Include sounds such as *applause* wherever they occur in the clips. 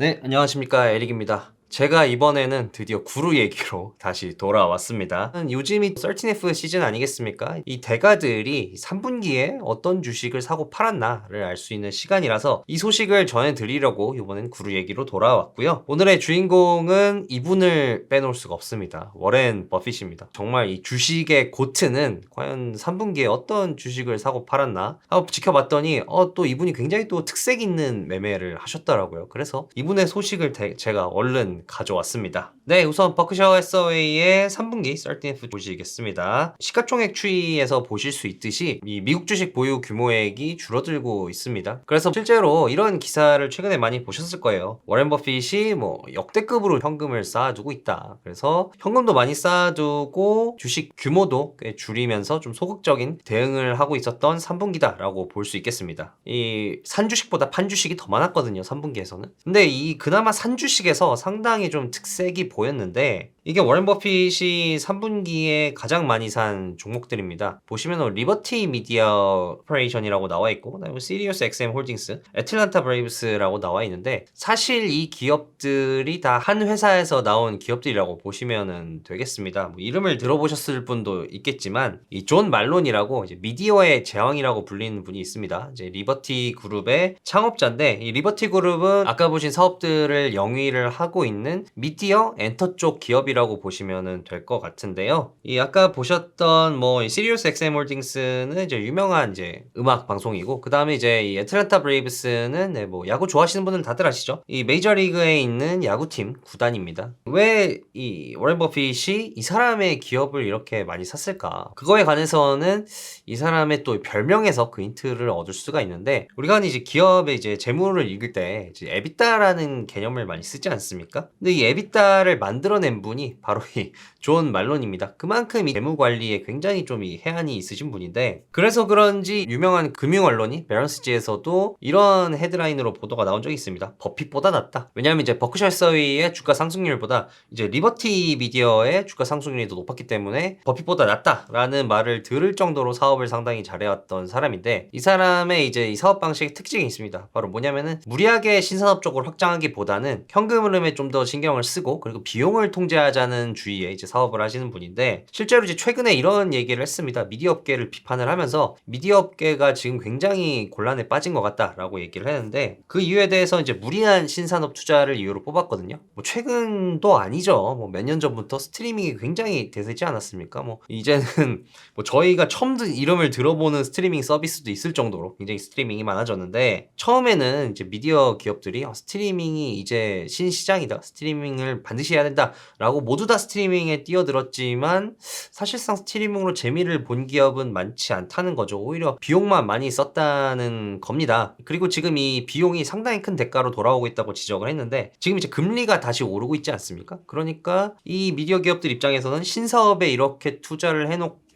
네, 안녕하십니까. 에릭입니다. 제가 이번에는 드디어 구루 얘기로 *laughs* 다시 돌아왔습니다. 요즘이 13F 시즌 아니겠습니까? 이 대가들이 3분기에 어떤 주식을 사고 팔았나를 알 수 있는 시간이라서 이 소식을 전해드리려고 이번엔 구루 얘기로 돌아왔고요. 오늘의 주인공은 이분을 빼놓을 수가 없습니다. 워렌 버핏입니다. 정말 이 주식의 고트는 과연 3분기에 어떤 주식을 사고 팔았나 하고 지켜봤더니 어, 또 이분이 굉장히 또 특색 있는 매매를 하셨더라고요. 그래서 이분의 소식을 대- 제가 얼른 가져왔습니다. 네, 우선 버크셔 해서웨이의 3분기 13F 보시겠습니다. 시가총액 추이에서 보실 수 있듯이 이 미국 주식 보유 규모액이 줄어들고 있습니다. 그래서 실제로 이런 기사를 최근에 많이 보셨을 거예요. 워렌 버핏이 뭐 역대급으로 현금을 쌓아두고 있다. 그래서 현금도 많이 쌓아두고 주식 규모도 꽤 줄이면서 좀 소극적인 대응을 하고 있었던 3분기다라고 볼 수 있겠습니다. 이 산주식보다 판주식이 더 많았거든요. 3분기에서는. 근데 이 그나마 산주식에서 상당 히 좀 특색이 보였는데 이게 워렌 버핏이 3분기에 가장 많이 산 종목들입니다. 보시면 리버티 미디어 오퍼레이션이라고 나와 있고 그다음에 시리어스 XM 홀딩스, 애틀란타 브레이브스라고 나와 있는데 사실 이 기업들이 다 한 회사에서 나온 기업들이라고 보시면 되겠습니다. 뭐 이름을 들어보셨을 분도 있겠지만 이 존 말론이라고 미디어의 제왕이라고 불리는 분이 있습니다. 이제 리버티 그룹의 창업자인데 이 리버티 그룹은 아까 보신 사업들을 영위를 하고 있는 미디어 엔터 쪽 기업이라고 보시면 될 것 같은데요. 이 아까 보셨던 뭐 시리우스 XM 홀딩스는 이제 유명한 이제 음악 방송이고 그 다음에 이제 이 애틀란타 브레이브스는 네, 뭐 야구 좋아하시는 분들은 다들 아시죠? 이 메이저 리그에 있는 야구팀 구단입니다. 왜 이 워렌 버핏이 이 사람의 기업을 이렇게 많이 샀을까? 그거에 관해서는 이 사람의 또 별명에서 그 힌트를 얻을 수가 있는데 우리가 이제 기업의 이제 재물을 읽을 때 이제 에비타라는 개념을 많이 쓰지 않습니까? 근데 이 에비타를 만들어낸 분이 바로 이존 말론입니다. 그만큼 이 재무 관리에 굉장히 좀 이 해안이 있으신 분인데 그래서 그런지 유명한 금융 언론이 베런스지에서도 이런 헤드라인으로 보도가 나온 적이 있습니다. 버핏보다 낫다. 왜냐하면 이제 버크셔 서위의 주가 상승률보다 이제 리버티 미디어의 주가 상승률이 더 높았기 때문에 버핏보다 낫다라는 말을 들을 정도로 사업을 상당히 잘해왔던 사람인데 이 사람의 이제 이 사업 방식의 특징이 있습니다. 바로 뭐냐면은 무리하게 신산업 쪽으로 확장하기보다는 현금 흐름에 좀 더 신경을 쓰고 그리고 비용을 통제하자는 주의에 이제 사업을 하시는 분인데 실제로 이제 최근에 이런 얘기를 했습니다. 미디어 업계를 비판을 하면서 미디어 업계가 지금 굉장히 곤란에 빠진 것 같다라고 얘기를 했는데 그 이유에 대해서 이제 무리한 신산업 투자를 이유로 뽑았거든요. 뭐 최근도 아니죠. 뭐 몇 년 전부터 스트리밍이 굉장히 대세지 않았습니까? 뭐 이제는 *laughs* 뭐 저희가 처음 드- 이름을 들어보는 스트리밍 서비스도 있을 정도로 굉장히 스트리밍이 많아졌는데 처음에는 이제 미디어 기업들이 어, 스트리밍이 이제 신시장이다. 스트리밍을 반드시 해야 된다라고 모두 다 스트리밍에 뛰어들었지만 사실상 스트리밍으로 재미를 본 기업은 많지 않다는 거죠. 오히려 비용만 많이 썼다는 겁니다. 그리고 지금 이 비용이 상당히 큰 대가로 돌아오고 있다고 지적을 했는데 지금 이제 금리가 다시 오르고 있지 않습니까? 그러니까 이 미디어 기업들 입장에서는 신사업에 이렇게 투자를 해놓고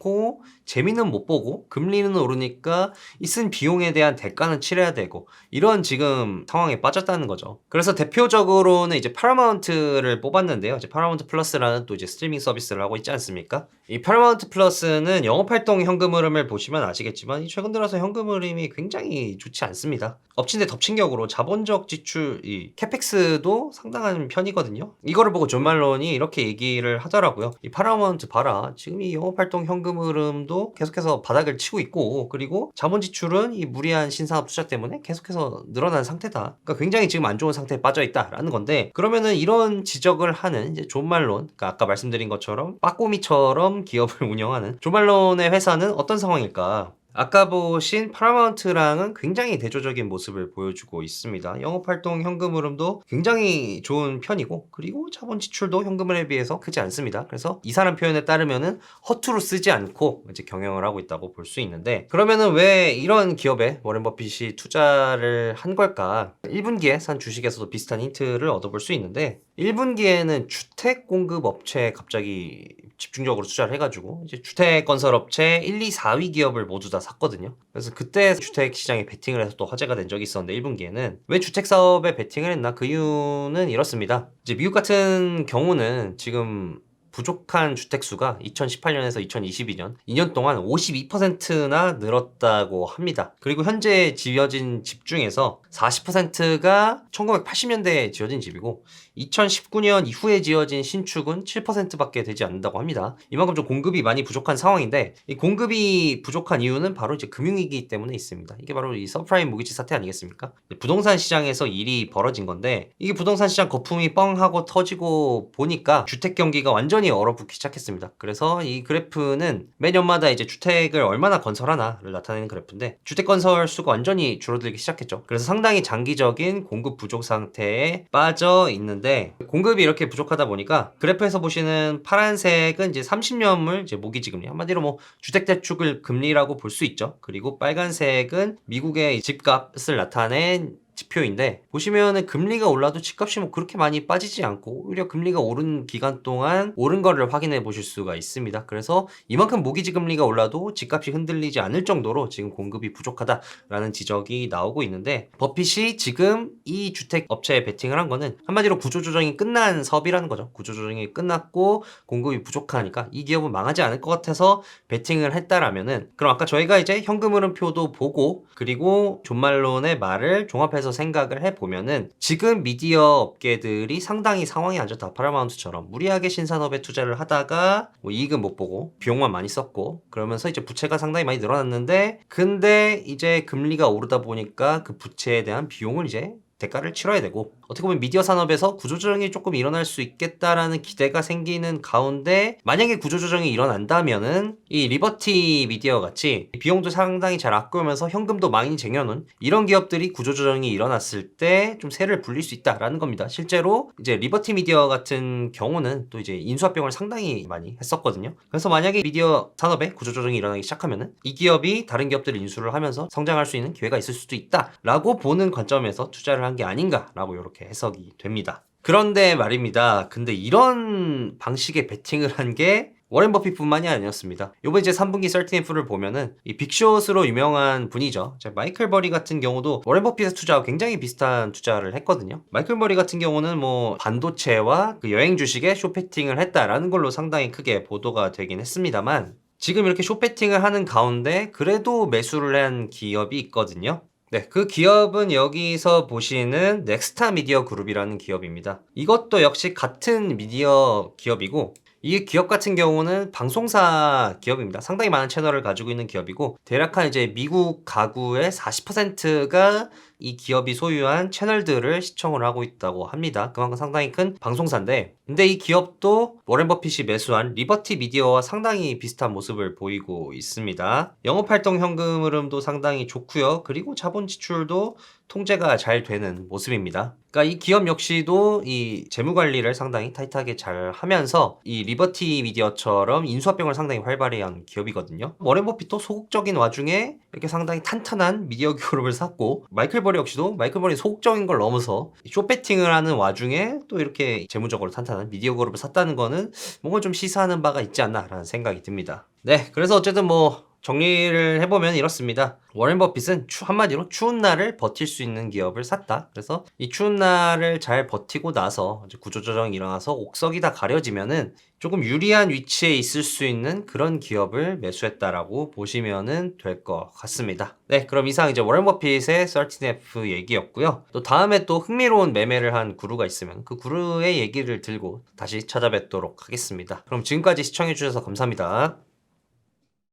재미는 못 보고 금리는 오르니까 이 쓴 비용에 대한 대가는 치러야 되고 이런 지금 상황에 빠졌다는 거죠. 그래서 대표적으로는 이제 파라마운트를 뽑았는데요. 이제 파라마운트 플러스라는 또 이제 스트리밍 서비스를 하고 있지 않습니까? 이 파라마운트 플러스는 영업활동 현금 흐름을 보시면 아시겠지만 이 최근 들어서 현금 흐름이 굉장히 좋지 않습니다. 엎친 데 덮친 격으로 자본적 지출, 이 캐펙스도 상당한 편이거든요. 이거를 보고 존 말론이 이렇게 얘기를 하더라고요. 이 파라마운트 봐라. 지금 이 영업활동 현금 흐름도 계속해서 바닥을 치고 있고 그리고 자본 지출은 이 무리한 신산업 투자 때문에 계속해서 늘어난 상태다. 그러니까 굉장히 지금 안 좋은 상태에 빠져 있다라는 건데 그러면은 이런 지적을 하는 이제 존 말론, 그러니까 아까 말씀드린 것처럼 빠꼬미처럼 기업을 운영하는 존 말론의 회사는 어떤 상황일까? 아까 보신 파라마운트랑은 굉장히 대조적인 모습을 보여주고 있습니다. 영업활동 현금 흐름도 굉장히 좋은 편이고 그리고 자본 지출도 현금에 비해서 크지 않습니다. 그래서 이 사람 표현에 따르면은 허투루 쓰지 않고 이제 경영을 하고 있다고 볼 수 있는데 그러면은 왜 이런 기업에 워렌 버핏이 투자를 한 걸까? 1분기에 산 주식에서도 비슷한 힌트를 얻어볼 수 있는데 1분기에는 주택 공급 업체에 갑자기 집중적으로 투자를 해가지고 이제 주택 건설 업체 1, 2, 4위 기업을 모두 다 샀거든요. 그래서 그때 주택 시장에 베팅을 해서 또 화제가 된 적이 있었는데 1분기에는 왜 주택 사업에 베팅을 했나 그 이유는 이렇습니다. 이제 미국 같은 경우는 지금 부족한 주택 수가 2018년에서 2022년 2년 동안 52%나 늘었다고 합니다. 그리고 현재 지어진 집 중에서 40%가 1980년대에 지어진 집이고 2019년 이후에 지어진 신축은 7%밖에 되지 않는다고 합니다. 이만큼 좀 공급이 많이 부족한 상황인데 이 공급이 부족한 이유는 바로 이제 금융위기 때문에 있습니다. 이게 바로 이 서프라임 모기지 사태 아니겠습니까? 부동산 시장에서 일이 벌어진 건데 이게 부동산 시장 거품이 뻥 하고 터지고 보니까 주택 경기가 완전히 얼어붙기 시작했습니다. 그래서 이 그래프는 매년마다 이제 주택을 얼마나 건설하나를 나타내는 그래프인데 주택 건설 수가 완전히 줄어들기 시작했죠. 그래서 상당히 장기적인 공급 부족 상태에 빠져 있는데 공급이 이렇게 부족하다 보니까 그래프에서 보시는 파란색은 이제 30년물 이제 모기지 금리 한마디로 뭐 주택 대출 금리라고 볼 수 있죠. 그리고 빨간색은 미국의 집값을 나타낸 지표인데 보시면은 금리가 올라도 집값이 뭐 그렇게 많이 빠지지 않고 오히려 금리가 오른 기간 동안 오른 거를 확인해 보실 수가 있습니다. 그래서 이만큼 모기지 금리가 올라도 집값이 흔들리지 않을 정도로 지금 공급이 부족하다라는 지적이 나오고 있는데 버핏이 지금 이 주택 업체에 베팅을 한 거는 한마디로 구조조정이 끝난 사업이라는 거죠. 구조조정이 끝났고 공급이 부족하니까 이 기업은 망하지 않을 것 같아서 베팅을 했다라면은 그럼 아까 저희가 이제 현금 흐름표도 보고 그리고 존말론의 말을 종합해서 생각을 해보면은 지금 미디어 업계들이 상당히 상황이 안 좋다. 파라마운트처럼 무리하게 신산업에 투자를 하다가 뭐 이익은 못 보고 비용만 많이 썼고 그러면서 이제 부채가 상당히 많이 늘어났는데 근데 이제 금리가 오르다 보니까 그 부채에 대한 비용을 이제 대가를 치러야 되고 어떻게 보면 미디어 산업에서 구조조정이 조금 일어날 수 있겠다라는 기대가 생기는 가운데 만약에 구조조정이 일어난다면은 이 리버티 미디어 같이 비용도 상당히 잘 아껴오면서 현금도 많이 쟁여놓은 이런 기업들이 구조조정이 일어났을 때 좀 세를 불릴 수 있다라는 겁니다. 실제로 이제 리버티 미디어 같은 경우는 또 이제 인수합병을 상당히 많이 했었거든요. 그래서 만약에 미디어 산업에 구조조정이 일어나기 시작하면은 이 기업이 다른 기업들을 인수를 하면서 성장할 수 있는 기회가 있을 수도 있다라고 보는 관점에서 투자를 한 게 아닌가라고 이렇게 해석이 됩니다. 그런데 말입니다. 근데 이런 방식의 베팅을 한 게 워렌 버핏뿐만이 아니었습니다. 요번 이제 3분기 13F를 보면은 이 빅숏으로 유명한 분이죠. 자, 마이클 버리 같은 경우도 워렌 버핏의 투자와 굉장히 비슷한 투자를 했거든요. 마이클 버리 같은 경우는 뭐 반도체와 그 여행 주식에 쇼패팅을 했다라는 걸로 상당히 크게 보도가 되긴 했습니다만 지금 이렇게 쇼패팅을 하는 가운데 그래도 매수를 한 기업이 있거든요. 네, 그 기업은 여기서 보시는 넥스타 미디어 그룹이라는 기업입니다. 이것도 역시 같은 미디어 기업이고 이 기업 같은 경우는 방송사 기업입니다. 상당히 많은 채널을 가지고 있는 기업이고 대략 한 이제 미국 가구의 40%가 이 기업이 소유한 채널들을 시청을 하고 있다고 합니다. 그만큼 상당히 큰 방송사인데 근데 이 기업도 워렌 버핏이 매수한 리버티 미디어와 상당히 비슷한 모습을 보이고 있습니다. 영업활동 현금 흐름도 상당히 좋고요. 그리고 자본 지출도 통제가 잘 되는 모습입니다. 그러니까 이 기업 역시도 이 재무 관리를 상당히 타이트하게 잘 하면서 이 리버티 미디어처럼 인수합병을 상당히 활발히 한 기업이거든요. 워렌 버핏도 소극적인 와중에 이렇게 상당히 탄탄한 미디어 *laughs* 그룹을 샀고 마이클 버리 역시도 마이클 버리 소극적인 걸 넘어서 쇼배팅을 하는 와중에 또 이렇게 재무적으로 탄탄한 미디어 그룹을 샀다는 거는 뭔가 좀 시사하는 바가 있지 않나라는 생각이 듭니다. 네, 그래서 어쨌든 뭐 정리를 해보면 이렇습니다. 워렌 버핏은 추, 한마디로 추운 날을 버틸 수 있는 기업을 샀다. 그래서 이 추운 날을 잘 버티고 나서 구조조정이 일어나서 옥석이 다 가려지면은 조금 유리한 위치에 있을 수 있는 그런 기업을 매수했다라고 보시면은 될 것 같습니다. 네, 그럼 이상 이제 워렌 버핏의 13F 얘기였고요. 또 다음에 또 흥미로운 매매를 한 구루가 있으면 그 구루의 얘기를 들고 다시 찾아뵙도록 하겠습니다. 그럼 지금까지 시청해주셔서 감사합니다.